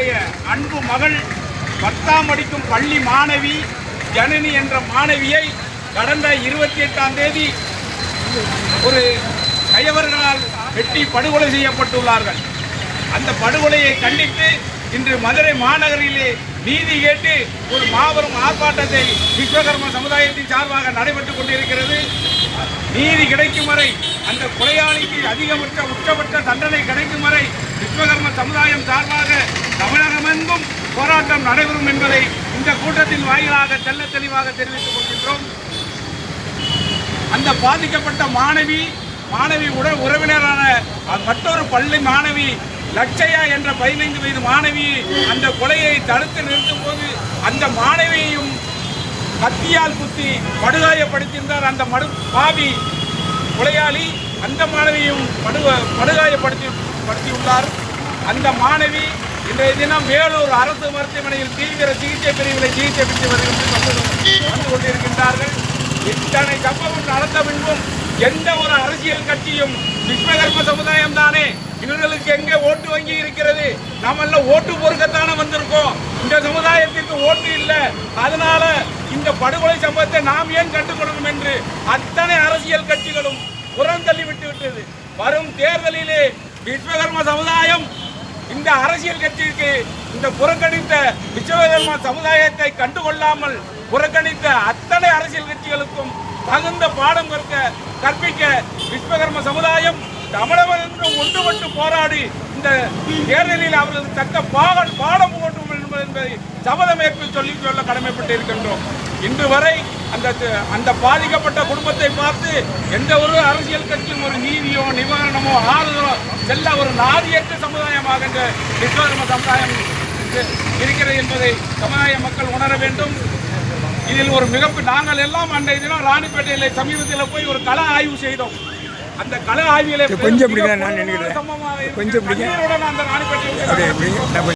என்னுடைய அன்பு மகள் பத்தாம் படிக்கும் பள்ளி மாணவி ஜனனி என்ற மாணவியை கடந்த இருபத்தி எட்டாம் தேதி ஒரு கயவர்களால் வெட்டி படுகொலை செய்யப்பட்டுள்ளார்கள். அந்த படுகொலையை கண்டித்து இன்று மதுரை மாநகரிலே நீதி கேட்டு ஒரு மாபெரும் ஆர்ப்பாட்டத்தை விஸ்வகர்ம சமுதாயத்தின் சார்பாக நடைபெற்றுக் கொண்டிருக்கிறது. நீதி கிடைக்கும் வரை அந்த கொலையாளிக்கு அதிகபட்ச உச்சபட்ச தண்டனை கிடைக்கும் வரை விஸ்வகர்ம சமுதாயம் சார்பாக தமிழகமெங்கும் போராட்டம் நடைபெறும் என்பதை இந்த கூட்டத்தின் வாயிலாக தெல்ல தெளிவாக தெரிவித்துக் கொள்கின்றோம். அந்த பாதிக்கப்பட்ட மாணவி மாணவி உட உறவினரான மற்றொரு பள்ளி மாணவி லட்சயா என்ற பதினைந்து வயது மாணவி அந்த கொலையை தடுத்து நிறுத்தும் போது அந்த மாணவியையும் கத்தியால் குத்தி படுகாயப்படுத்தியிருந்தார் அந்த மடு பாவி. கொலையாளி அந்த மாணவியும் படு படுகாயப்படுத்தி படுத்தியுள்ளார் அந்த மாணவி இன்றைய தினம் வேலூர் அரசு மருத்துவமனையில் தீவிர சிகிச்சை பிரிவில் சிகிச்சை பெற்று வருகின்ற வந்து கொண்டிருக்கின்றார்கள். இத்தனை சம்பவம் நடந்த பின்பும் எந்த ஒரு அரசியல் கட்சியும் விஸ்வகர்ம சமுதாயம் தானே இவர்களுக்கு எங்கே ஓட்டு வங்கி இருக்கிறது? நாமெல்லாம் ஓட்டு பொறுக்கத்தானே வந்திருக்கோம். இந்த சமுதாயத்திற்கு ஓட்டு இல்லை. அதனால இந்த படுகொலை சம்பவத்தை நாம் ஏன் கண்டுகொள்ளணும் என்று அத்தனை அரசியல் கட்சிகளும் புறந்தள்ளி விட்டு விட்டது வரும் தேர்தலிலே விஸ்வகர்ம சமுதாயம் இந்த அரசியல் கட்சிக்கு இந்த புறக்கணித்த விஸ்வகர்ம சமுதாயத்தை கண்டுகொள்ளாமல் புறக்கணித்த அத்தனை அரசியல் கட்சிகளுக்கும் தகுந்த பாடம் கற்க கற்பிக்க விஸ்வகர்ம சமுதாயம் தமிழகம் ஒன்றுபட்டு போராடி இந்த தேர்தலில் அவர்களுக்கு தக்க பாக பாடம் என்பதை சபதமேற்பு சொல்லி சொல்ல கடமைப்பட்டு இருக்கின்றோம் இன்று வரை அந்த அந்த பாதிக்கப்பட்ட குடும்பத்தை பார்த்து எந்த ஒரு அரசியல் கட்சியும் ஒரு நீதியோ நிவாரணமோ ஆறுதலோ செல்ல ஒரு நாதியற்ற சமுதாயமாக இந்த விஸ்வகர்ம சமுதாயம் இருக்கிறது என்பதை சமுதாய மக்கள் உணர வேண்டும். இதில் ஒரு மிகப்பெரிய நாங்கள் எல்லாம் அன்றைய தினம் ராணிப்பேட்டையில் சமீபத்தில் போய் ஒரு கள ஆய்வு செய்தோம். அந்த கள ஆய்விலே கொஞ்சம் நான் நினைக்கிறேன். கொஞ்சம் அந்த ராணிப்பேட்டையில்